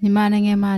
မြန်မာနိုင်ငံမှာ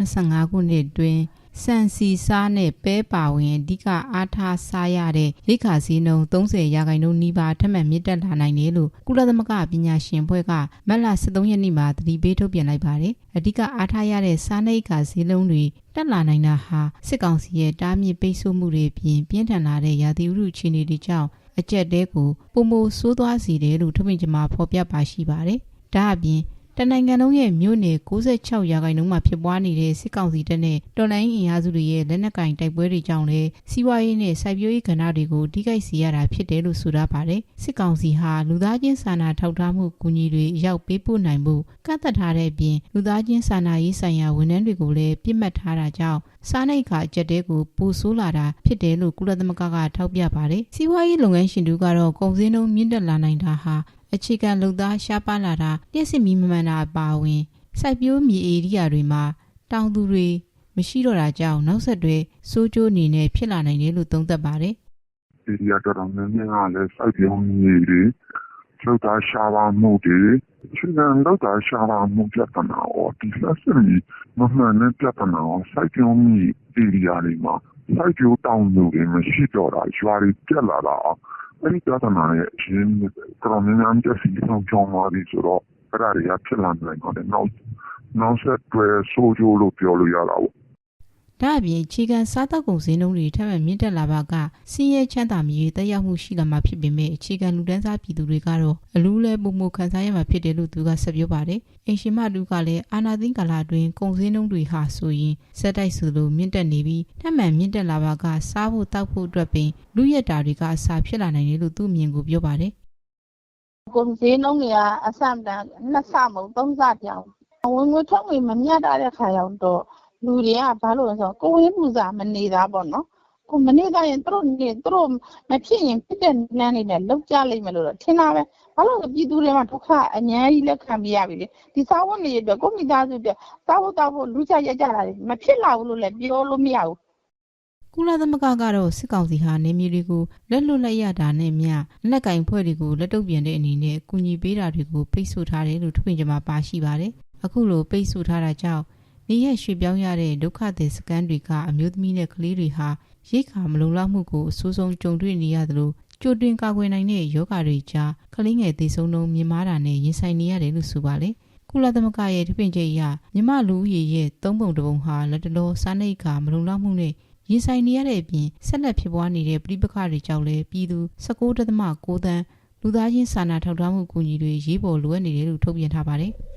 2025ခုနှစ်အတွင်းစံစီစားနဲ့ပဲပါဝင်အဓိကအားထားစားရတဲ့ရိခါစည်းနှုန်း30ရာခိုင်နှုန်းနီးပါးထပ်မံမြင့်တက်လာနိုင်တယ်လို့ကုလသမဂ္ဂပညာရှင်အဖွဲ့ကမတ်လ23ရက်နေ့မှာသတိပေးထုတ်ပြန်လိုက်ပါတယ်။အဓိကအားထားရတဲ့စားနိတ်ခါစည်းလုံးတွေတက်လာနိုင်တာဟာစစ်ကောင်စီရဲ့တားမြစ်ပိတ်ဆို့မှုတွေပြင်ပြင်းထန်လာတဲ့ရာသီဥတုအခြေအနေတွေကြောင့်အကြက်တဲကိုပုံမိုဆိုးသွားစေတယ်လို့ထုတ်ပြန်ကြမှာဖော်ပြပါရှိပါတယ်။ဒါအပြင် တနိုင်ငံလုံးရဲ့မြို့နယ်66ရာခိုင်နှုန်းမှာဖြစ်ပွားနေတဲ့စစ်ကောင်စီတပ်နဲ့တော်လိုင်းအင်အားစုတွေရဲ့လက်နက်ကင်တိုက်ပွဲတွေကြောင့်လည်းစီးပွားရေးနဲ့စိုက်ပျိုးရေးကဏ္ဍတွေကိုထိခိုက်စေရတာဖြစ်တယ်လို့ဆိုထားပါတယ်။စစ်ကောင်စီဟာလူသားချင်းစာနာထောက်ထားမှုကူညီတွေရောက်ပေးပို့နိုင်မှုကန့်သက်ထားတဲ့အပြင်လူသားချင်းစာနာရေးဆိုင်ရာဝန်ထမ်းတွေကိုလည်းပြစ်မှတ်ထားတာကြောင့်စားနိတ်ခါအကျက်တဲကိုပိုဆိုးလာတာဖြစ်တယ်လို့ကုလသမဂ္ဂကထောက်ပြပါတယ်။စီးပွားရေးလုပ်ငန်းရှင်တို့ကတော့ကုန်စည်နှုန်းမြင့်တက်လာနိုင်တာဟာ အခြေခံလုံသားရှားပါလာတာလျှက်စစ်မီမမှန်တာအပါအဝင်စိုက်ပျိုးမြေဧရိယာတွေမှာတောင်သူတွေမရှိတော့တာကြောင့်နောက်ဆက်တွဲစိုးကျိုးအနေနဲ့ဖြစ်လာနိုင်တယ်လို့သုံးသပ်ပါတယ်ဒီရီယာတော်တော်များများကလည်းစိုက်ပြုံးနေတယ် လောက်တာရှားပါမှုတွေချင်းကန်လောက်တာရှားပါမှုပြဿနာ哦ဒီလက်စမီမမှန်တဲ့ပြဿနာ哦စိုက်ပြုံးနေဒီရီယာတွေမှာစိုက်ပြုံးတောင်းလို့မရှိတော့တာရွာတွေပြက်လာတာအဲ့ဒီပြဿနာရဲ့အရင်တော်များများတက်စီဆောင်ကြောင်းလာပြီဆိုတော့အဲ့ဒါတွေကဖြစ်လာနိုင်တယ်နောက်နောက်ဆက်တွဲဆိုးကျိုးလို့ပြောလို့ရတာပေါ့။ ဒါအပြင်အခြေခံစားသောက်ကုန်စည်နှုန်းတွေထပ်မံမြင့်တက်လာပါကစင်းရဲချမ်းသာမြေတက်ရောက်မှုရှိလာမှာဖြစ်ပေမဲ့အခြေခံလူတန်းစားပြည်သူတွေကတော့အလူးလဲပုံမှုခံစားရမှာဖြစ်တယ်လို့သူကဆက်ပြောပါတယ်။အင်ရှင်မတူကလည်းအာနာသိန်းကာလအတွင်းကုန်စည်နှုန်းတွေဟာဆိုရင်စက်တိုက်ဆိုလိုမြင့်တက်နေပြီးထပ်မံမြင့်တက်လာပါကစားဖို့တောက်ဖို့အတွက်ပင်လူရက်တာတွေကအစာဖြစ်လာနိုင်တယ်လို့သူ့အမြင်ကိုပြောပါတယ်ကုန်စည်နှုန်းတွေကအဆမတန်နှစ်ဆမဟုတ်သုံးဆပြောင်းဝင်ငွေထွက်ငွေမမျှတတဲ့ခါရောက်တော့ လူတွေကဘာလို့လဲဆိုတော့ကိုယ်ဝင်းပူစာမနေတာပေါ့နော်ကိုမနေတာရင်သူတို့နေသူတို့မဖြစ်ရင်ဖြစ်တဲ့နန်းနေနဲ့လောက်ကြလိမ့်မယ်လို့တော့ထင်တာပဲဘာလို့လဲပြည်သူတွေမှာဒုက္ခအများကြီးလက်ခံပြရပြီလေဒီစာဝတ်နေအတွက်ကိုမိသားစုအတွက်စာဝတ်တောက်ဖို့လူချရက်ကြတာမဖြစ်လာဘူးလို့လည်းပြောလို့မရဘူးကုလသမဂ္ဂကတော့စစ်ကောင်စီဟာနေမြေတွေကိုလက်လွတ်လိုက်ရတာနဲ့မျှလက်ကင်ဖွဲ့တွေကိုလက်တုပ်ပြန်တဲ့အနေနဲ့ကူညီပေးတာတွေကိုပိတ်ဆို့ထားတယ်လို့ထုတ်ပြန်ကြမှာပါရှိပါတယ်။အခုလိုပိတ်ဆို့ထားတာကြောင့် နေရရွှေ့ပြောင်းရတဲ့ဒုက္ခသည်စခန်းတွေကအမျိုးသမီးနဲ့ကလေးတွေဟာရိတ်ခါမလုံလောက်မှုကိုအဆိုးဆုံးကြုံတွေ့နေရသလိုကြိုတင်ကာကွယ်နိုင်တဲ့ယောဂတွေကြားကလေးငယ်သေဆုံးနှုန်းမြင့်မားတာနဲ့ရင်ဆိုင်နေရတယ်လို့ဆိုပါလေ။ကုလသမဂ္ဂရဲ့ထုတ်ပြန်ချက်အရမြမလူဦးရေရဲ့သုံးပုံတစ်ပုံဟာလက်တလောစားနိတ်ခါမလုံလောက်မှုနဲ့ရင်ဆိုင်နေရတဲ့အပြင်ဆက်လက်ဖြစ်ပွားနေတဲ့ပြည်ပခါတွေကြောင့်လည်းပြည်သူ19.6တန်းလူသားချင်းစာနာထောက်ထားမှုကူညီတွေရေးပေါ်လိုအပ်နေတယ်လို့ထုတ်ပြန်ထားပါတယ်။